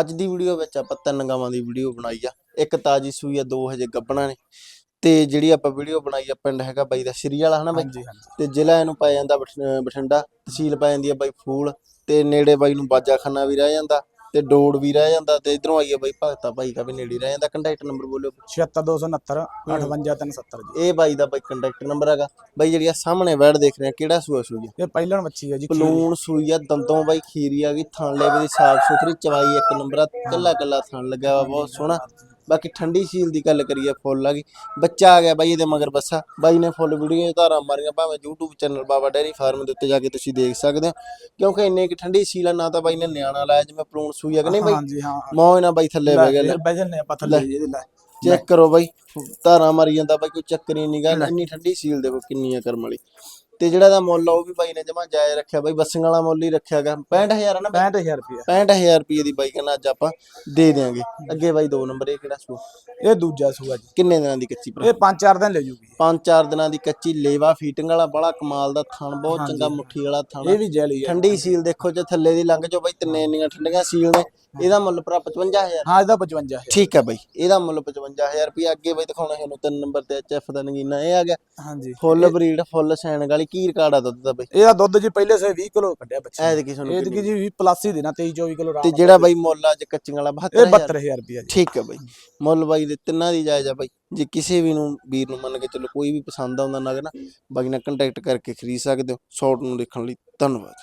ਅੱਜ ਦੀ ਵੀਡੀਓ ਵਿੱਚ ਆਪਾਂ ਤਿੰਨ ਗਾਵਾਂ ਦੀ ਵੀਡੀਓ ਬਣਾਈ ਆ। ਇੱਕ ਤਾਜੀ ਸੂਈ ਆ ਦੋ ਹਜੇ ਗੱਬਣਾ ਨੇ। ਤੇ ਜਿਹੜੀ ਆਪਾਂ ਵੀਡੀਓ ਬਣਾਈ ਆ ਪਿੰਡ ਹੈਗਾ ਬਾਈ ਦਾ ਸ੍ਰੀ ਵਾਲਾ ਹਨਾ ਬਾਈ? ਤੇ ਜ਼ਿਲ੍ਹਾ ਇਹਨੂੰ ਪੈ ਜਾਂਦਾ ਬਠਿੰਡਾ ਤਹਿਸੀਲ ਪੈ ਜਾਂਦੀ ਆ ਬਾਈ ਫੂਲ। ਤੇ ਨੇੜੇ ਬਾਈ ਨੂੰ ਬਾਜਾਖਾਨਾ ਵੀ ਰਹਿ ਜਾਂਦਾ। ਤੇ ਡੋੜ ਵੀ ਰਹਿ ਜਾਂਦਾ ਤੇ ਇਧਰੋਂ ਆਈਏ ਬਾਈ ਭਗਤਾ ਭਾਈ ਕਾ ਵੀ ਨੇੜੇ ਰਹਿ ਜਾਂਦਾ। ਕੰਟੈਕਟ ਨੰਬਰ ਬੋਲਿਓ 76269 58370 ਜੀ। ਇਹ ਬਾਈ ਦਾ ਬਾਈ ਕੰਟੈਕਟ ਨੰਬਰ ਹੈਗਾ। ਬਾਈ ਜਿਹੜੀ ਆ ਸਾਹਮਣੇ ਬੈਠ ਦੇਖ ਰਹੇ ਆ ਕਿਹੜਾ ਸੂਆ ਸੂਈ ਆ? ਇਹ ਪਹਿਲਣ ਮੱਛੀ ਹੈ ਜੀ। ਪਲੂਣ ਸੂਈ ਆ ਦੰਦੋਂ ਬਾਈ ਖੀਰੀ ਆ ਗਈ ਥਣ ਲੈਵੇ ਦੀ ਸਾਫ਼ ਸੁਥਰੀ ਚਵਾਈ ਇੱਕ ਨੰਬਰ ਆ ਕੱਲਾ ਕੱਲਾ ਥਣ ਲੱਗਿਆ ਵਾ ਬਹੁਤ ਸੋਹਣਾ। ਬਾਕੀ ਠੰਡੀ ਸੀਲ ਦੀ ਗੱਲ ਕਰੀਏ ਫੁੱਲ ਆ ਗਈ। ਬੱਚਾ ਆ ਗਿਆ ਬਾਈ ਇਹਦੇ ਮਗਰ ਬੱਸਾ। ਬਾਈ ਨੇ ਫੁੱਲ ਵੀਡੀਓ ਧਾਰਾਂ ਮਾਰੀਆਂ ਭਾਵੇਂ YouTube channel Baba dairy farm ਦੇ ਉੱਤੇ ਜਾ ਕੇ ਤੁਸੀਂ ਦੇਖ ਸਕਦੇ ਹੋ। ਕਿਉਂਕਿ ਇੰਨੇ ਕਿ ਠੰਡੀ ਸੀਲ ਆ ਨਾ ਤਾਂ ਬਾਈ ਨੇ ਨਿਆਣਾ ਲਾਇਆ ਜਿਵੇਂ ਪਲੂਣ ਸੂਈ ਆ ਕਿ ਨਹੀਂ ਬਾਈ? ਹਾਂਜੀ ਹਾਂ। ਮੌਜ ਨਾ ਬਾਈ ਥੱਲੇ ਬਹਿ ਗਿਆ ਲੈ ਬੈਜਨ ਨੇ ਆਪਾਂ ਥੱਲੇ ਇਹਦੇ ਲੈ। ਚੈੱਕ ਕਰੋ ਬਾਈ। ਧਾਰਾਂ ਮਾਰੀ ਜਾਂਦਾ ਬਾਈ ਕੋਈ ਚੱਕਰ ਹੀ ਨਹੀਂਗਾ ਇੰਨੀ ਠੰਡੀ ਸੀਲ ਦੇਖੋ ਕਿੰਨੀ ਆ ਕਰਮ ਵਾਲੀ। ਤੇ ਜਿਹੜਾ ਦਾ ਮੁੱਲ ਆ ਉਹ ਵੀ ਬਾਈ ਨੇ ਜਮਾ ਜਾਇਜ਼ ਰੱਖਿਆ। ਬਾਈ ਬੱਸਿੰਗ ਵਾਲਾ ਮੁੱਲ ਹੀ ਰੱਖਿਆਗਾ 65000 ਆ ਨਾ ਬਾਈ? 65000 ਰੁਪਏ 65000 ਰੁਪਏ ਦੀ ਬਾਈ ਕਹਿੰਦਾ ਅੱਜ ਆਪਾਂ ਦੇ ਦੇਾਂਗੇ ਅੱਗੇ ਬਾਈ ਦੋ ਨੰਬਰ ਇਹ ਕਿਹੜਾ ਸੂ ਇਹ ਦੂਜਾ ਸੂਆ ਜੀ। ਕਿੰਨੇ ਦਿਨਾਂ ਦੀ ਕੱਚੀ ਭਰਾ? ਇਹ ਪੰਜ ਚਾਰ ਦਿਨ ਲੈ ਜੂਗੀ। ਪੰਜ ਚਾਰ ਦਿਨਾਂ ਦੀ ਕੱਚੀ ਲੇਵਾ ਫੀਟਿੰਗ ਵਾਲਾ ਬੜਾ ਕਮਾਲ ਦਾ ਥਣ ਬਹੁਤ ਚੰਗਾ ਮੁੱਠੀ ਵਾਲਾ ਥਣ ਇਹ ਵੀ ਜੈਲੀ ਹੈ ਠੰਡੀ ਸੀਲ ਦੇਖੋ ਜੇ ਥੱਲੇ ਦੀ ਲੰਘ ਜਾਓ ਬਾਈ ਤਿੰਨੇ ਇੰਨੀਆਂ ਠੰਡੀਆਂ ਸੀਲ ਨੇ। ਇਹਦਾ ਮੁੱਲ ਭਰਾ 55000 ਹਾਂ ਇਹਦਾ 55 ਹੈ ਠੀਕ ਹੈ ਬਾਈ ਇਹਦਾ ਮੁੱਲ 55000 ਰੁਪਏ ਅੱਗੇ ਬਾਈ ਦਿਖਾਉਣਾ ਤੁਹਾਨੂੰ ਤਿੰਨ ਨੰਬਰ ਤੇ ਐਚਐਫ ਦਾ ਨਗੀਨਾ ਇਹ ਆ ਗਿਆ। ਹਾਂਜੀ। ਫੁੱਲ ਬਰੀਡ ਫੁੱਲ ਸੈਨ ਵਾਲੀ ਕੀ ਰਿਕਾਰਡ ਆ ਦੁੱਧ ਦਾ ਬਾਈ? ਇਹਦਾ ਦੁੱਧ ਜੀ ਪਹਿਲੇ ਸੇ 20 ਕਿਲੋ ਕੱਢਿਆ ਬੱਚੇ ਐ ਕੀ ਤੁਹਾਨੂੰ ਇਹ ਕਿੰਨੀ? ਜੀ 20 ਪਲੱਸ ਹੀ ਦੇਣਾ 23 24 ਕਿਲੋ ਤੇ ਜਿਹੜਾ ਬਾਈ ਮੁੱਲ ਅੱਜ ਕੱਚੀਆਂ ਵਾਲਾ ਇਹ 72000 72000 ਰੁਪਏ ਠੀਕ ਹੈ ਬਾਈ ਮੁੱਲ ਬਾਈ ਦੇ ਤਿੰਨਾਂ ਦੀ ਜਾਇਜ਼ ਆ ਬਾਈ। ਜੇ ਕਿਸੇ ਵੀ ਨੂੰ ਵੀਰ ਨੂੰ ਮੰਨ ਕੇ ਚਲੋ ਕੋਈ ਵੀ ਪਸੰਦ ਆਉਂਦਾ ਨਗ ਨਾ ਬਾਈ ਨਾਲ ਕੰਟੈਕਟ ਕਰਕੇ ਖਰੀਦ ਸਕਦੇ ਹੋ। ਸ਼ਾਰਟ ਨੂੰ ਦੇਖਣ ਲਈ ਧੰਨਵਾਦ